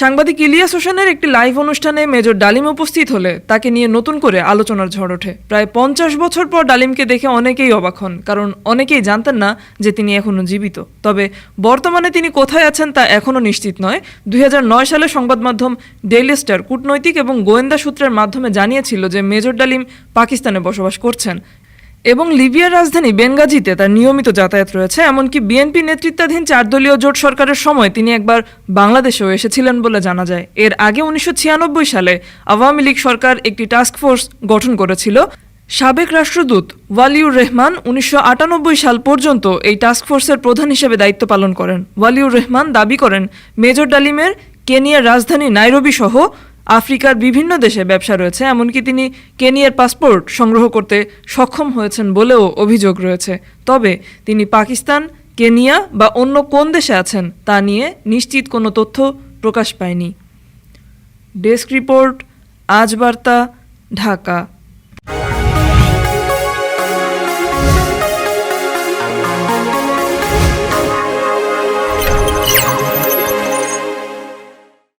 সাংবাদিক ইলিয়াস হোসেনের একটি লাইভ অনুষ্ঠানে মেজর ডালিম উপস্থিত হলে তাকে নিয়ে নতুন করে আলোচনার ঝড় ওঠে। প্রায় পঞ্চাশ বছর পর ডালিমকে দেখে অনেকেই অবাক হন, কারণ অনেকেই জানতেন না যে তিনি এখনও জীবিত। তবে বর্তমানে তিনি কোথায় আছেন তা এখনও নিশ্চিত নয়। দুই সালে সংবাদ মাধ্যম ডেইলি স্টার কূটনৈতিক এবং গোয়েন্দা সূত্রের মাধ্যমে জানিয়েছিল যে মেজর ডালিম পাকিস্তানে বসবাস করছেন। এবং লিবিয়ার রাজধানী বেনগাজিতে তার নিয়মিত যাতায়াত রয়েছে, এমনকি বিএনপি নেতৃত্বাধীন চার দলীয় জোট সরকারের সময় তিনি একবার বাংলাদেশেও এসেছিলেন বলে জানা যায়। এর আগে উনিশশো ছিয়ানব্বই সালে আওয়ামী লীগ সরকার একটি টাস্ক ফোর্স গঠন করেছিল। সাবেক রাষ্ট্রদূত ওয়ালিউর রহমান উনিশশো আটানব্বই সাল পর্যন্ত এই টাস্ক ফোর্সের প্রধান হিসেবে দায়িত্ব পালন করেন। ওয়ালিউর রহমান দাবি করেন, মেজর ডালিমের কেনিয়ার রাজধানী নাইরোবি সহ আফ্রিকার বিভিন্ন দেশে ব্যবসা রয়েছে, এমনকি তিনি কেনিয়ার পাসপোর্ট সংগ্রহ করতে সক্ষম হয়েছেন বলেও অভিযোগ রয়েছে। তবে তিনি পাকিস্তান, কেনিয়া বা অন্য কোন দেশে আছেন তা নিয়ে নিশ্চিত কোনো তথ্য প্রকাশ পায়নি। ডেস্ক রিপোর্ট আজ বার্তা ঢাকা।